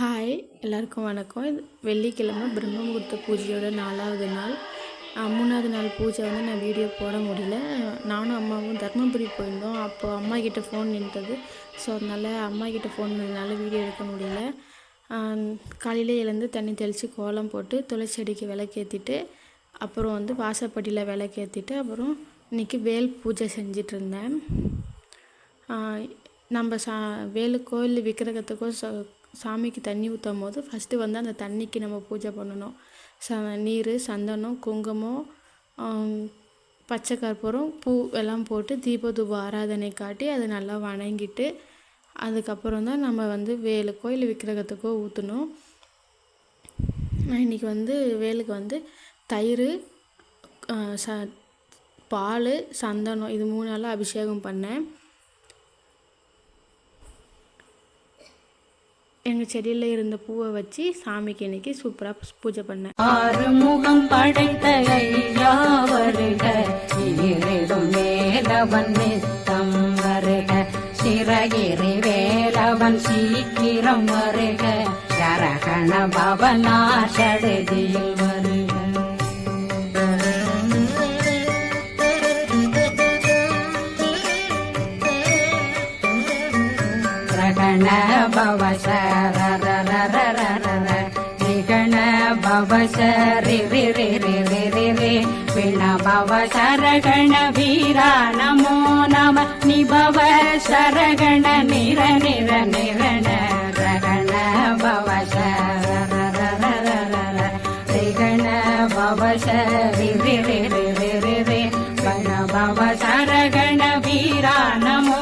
Hi எல்லாருக்கும் வணக்கம். இது வெள்ளிக்கிழமை பிரம்ம முகூர்த்த பூஜையோட நாலாவது நாள். மூணாவது நாள் பூஜை வந்து நான் வீடியோ போட முடியல. நானும் அம்மாவும் தர்மபுரி போயிருந்தோம். அப்போது அம்மா கிட்டே ஃபோன் நின்றது ஸோ அதனால் அம்மா கிட்டே ஃபோன் பண்ணதுனால வீடியோ எடுக்க முடியல. காலையில் எழுந்து தண்ணி தெளித்து கோலம் போட்டு துளச்செடிக்கு விளக்கேற்றிட்டு அப்புறம் வந்து வாசப்பட்டியில் விளக்கேற்றிட்டு அப்புறம் இன்றைக்கி வேல் பூஜை செஞ்சிட்டு இருந்தேன் நம்ம சா வேலு கோயில் விக்கிரகத்துக்கோ சாமிக்கு தண்ணி ஊற்றும் போது ஃபஸ்ட்டு வந்து அந்த தண்ணிக்கு நம்ம பூஜை பண்ணணும். ச நீர் சந்தனம் குங்குமம் பச்சை கற்பூரம் பூ எல்லாம் போட்டு தீப தூப ஆராதனை காட்டி அதை நல்லா வணங்கிட்டு அதுக்கப்புறம் தான் நம்ம வந்து வேலுக்கோ இல்லை விக்கிரகத்துக்கோ ஊற்றணும் நான் இன்றைக்கி வந்து வேலுக்கு வந்து தயிர் ச பால் சந்தனம் இது மூணு நாளாக அபிஷேகம் பண்ணேன். எங்கள் செடியில் இருந்த பூவை வச்சு சாமிக்கு இன்னைக்கு சூப்பராக பூஜை பண்ணேன். ஆறுமுகம் படைத்த ஐயா வருக ஈரிடும் வேலவன் நித்தம் வருக. சிறகிரி வேலவன் சீக்கிரம் வருக சரகண பவனா சடுதியில் வருக. ரகண பவ சரரரரரரர நிகண சரகண வீரா நமோ நம நிபவ சரகண நிர நிர நிரண ரகண பவ ரிகண பவ சரி சரகண வீரா நமோ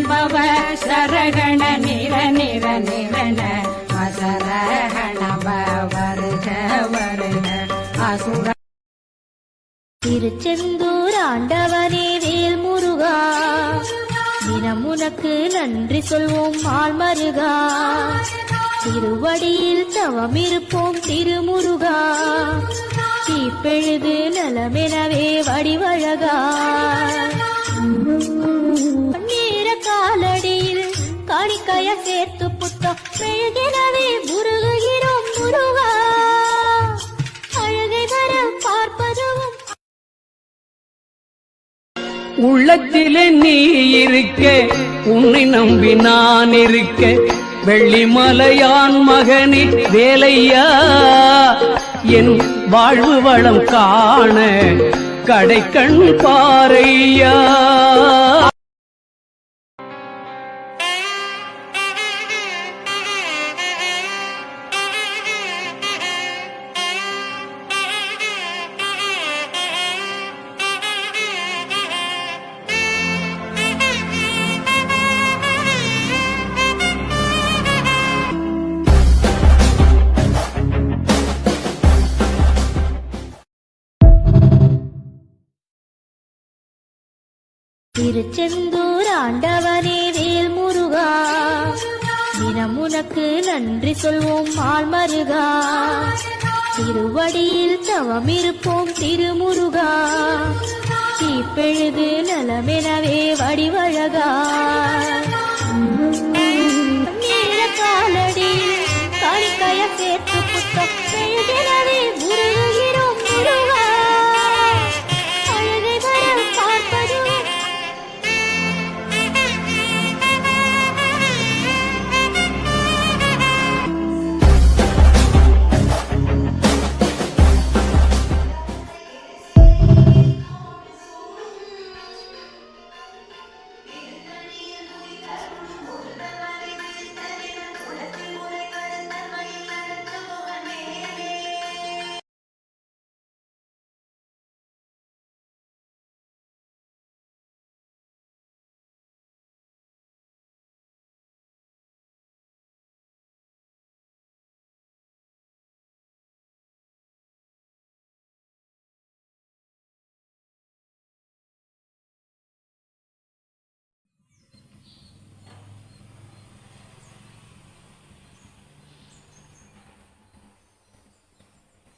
நம நிபவ சரகண நிர நிர நிரண அசரகண வருக வருக. அசுர திருச்செந்தூர் ஆண்டவரே வேல் முருகா தினம் உனக்கு நன்றி சொல்வோம் மால் மருகா திருவடியில் தவம் இருப்போம் திருமுருகா. தீப்பெழுது நலமெனவே வடிவழகா. காணிக்கைய புத்தம். மெழுகெனவே முருகுகிறோம் முருகா. அழகை தர பார்ப்பதும். உள்ளத்திலே நீ இருக்க உன்னை நம்பி நான் இருக்க. வெள்ளிமலையான் மகனே வேலையா? என் வாழ்வு வளம் காண கடைக்கண் பாறையா? திருச்செந்தூர் ஆண்டவனே வேல் முருகா தினம் உனக்கு நன்றி சொல்வோம் மால் திருவடியில் தவம் இருப்போம் திருமுருகா. தீப்பெழுது நலமெனவே வடிவழகா.